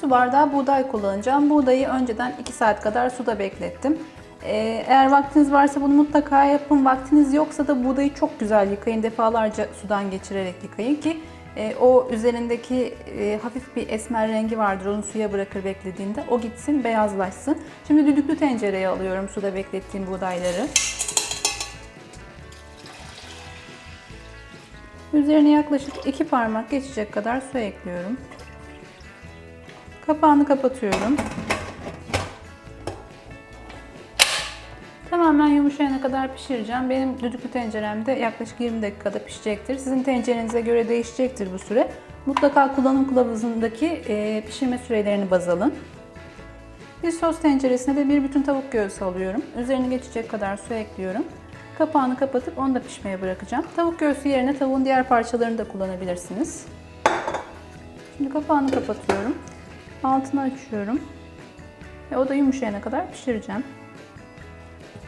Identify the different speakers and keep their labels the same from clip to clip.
Speaker 1: su bardağı buğday kullanacağım. Buğdayı önceden 2 saat kadar suda beklettim. Ee, eğer vaktiniz varsa bunu mutlaka yapın. Vaktiniz yoksa da buğdayı çok güzel yıkayın. Defalarca sudan geçirerek yıkayın ki e, o üzerindeki e, hafif bir esmer rengi vardır. Onu suya bırakır beklediğinde. O gitsin, beyazlaşsın. Şimdi düdüklü tencereye alıyorum suda beklettiğim buğdayları. Üzerine yaklaşık 2 parmak geçecek kadar su ekliyorum. Kapağını kapatıyorum. Tamamen yumuşayana kadar pişireceğim. Benim düdüklü tenceremde yaklaşık 20 dakikada pişecektir. Sizin tencerenize göre değişecektir bu süre. Mutlaka kullanım kılavuzundaki e, pişirme sürelerini baz alın. Bir sos tenceresine de bir bütün tavuk göğsü alıyorum. Üzerine geçecek kadar su ekliyorum. Kapağını kapatıp onu da pişmeye bırakacağım. Tavuk göğsü yerine tavuğun diğer parçalarını da kullanabilirsiniz. Şimdi kapağını kapatıyorum. Altını açıyorum. Ve o da yumuşayana kadar pişireceğim.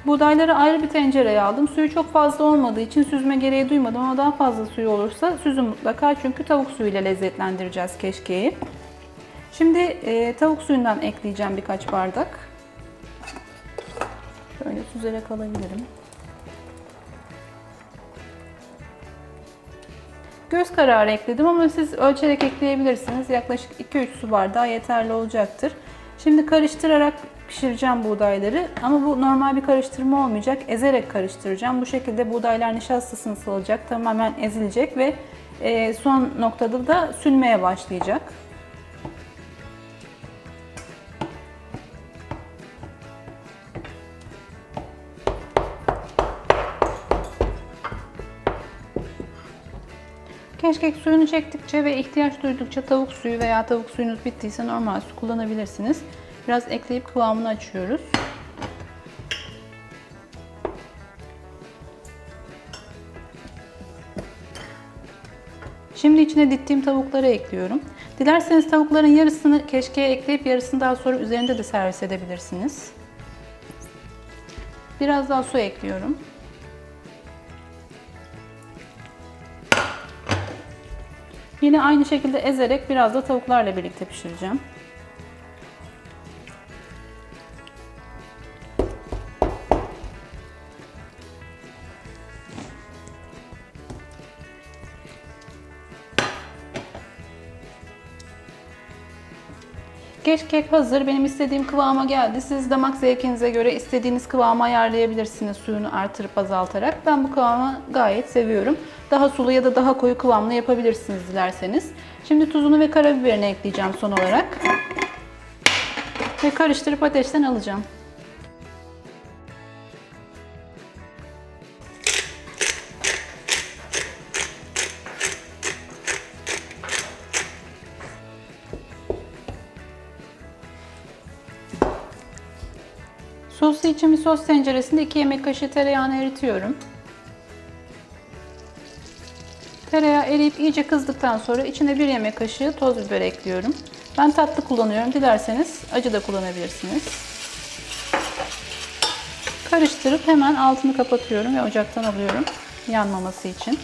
Speaker 1: Buğdayları ayrı bir tencereye aldım. Suyu çok fazla olmadığı için süzme gereği duymadım ama daha fazla suyu olursa süzün mutlaka çünkü tavuk suyuyla lezzetlendireceğiz keşkeyi. Şimdi e, tavuk suyundan ekleyeceğim birkaç bardak. Şöyle süzerek alabilirim. Göz kararı ekledim ama siz ölçerek ekleyebilirsiniz. Yaklaşık 2-3 su bardağı yeterli olacaktır. Şimdi karıştırarak pişireceğim buğdayları ama bu normal bir karıştırma olmayacak. Ezerek karıştıracağım. Bu şekilde buğdaylar nişastasını salacak, tamamen ezilecek ve e, son noktada da sünmeye başlayacak. Keşkek suyunu çektikçe ve ihtiyaç duydukça tavuk suyu veya tavuk suyunuz bittiyse normal su kullanabilirsiniz. Biraz ekleyip kıvamını açıyoruz. Şimdi içine dittiğim tavukları ekliyorum. Dilerseniz tavukların yarısını keşkeye ekleyip yarısını daha sonra üzerinde de servis edebilirsiniz. Biraz daha su ekliyorum. Yine aynı şekilde ezerek biraz da tavuklarla birlikte pişireceğim. Keşkek hazır. Benim istediğim kıvama geldi. Siz damak zevkinize göre istediğiniz kıvama ayarlayabilirsiniz suyunu artırıp azaltarak. Ben bu kıvamı gayet seviyorum. Daha sulu ya da daha koyu kıvamlı yapabilirsiniz dilerseniz. Şimdi tuzunu ve karabiberini ekleyeceğim son olarak. Ve karıştırıp ateşten alacağım. Sosu için bir sos tenceresinde 2 yemek kaşığı tereyağını eritiyorum. Tereyağı eriyip iyice kızdıktan sonra içine 1 yemek kaşığı toz biber ekliyorum. Ben tatlı kullanıyorum. Dilerseniz acı da kullanabilirsiniz. Karıştırıp hemen altını kapatıyorum ve ocaktan alıyorum yanmaması için.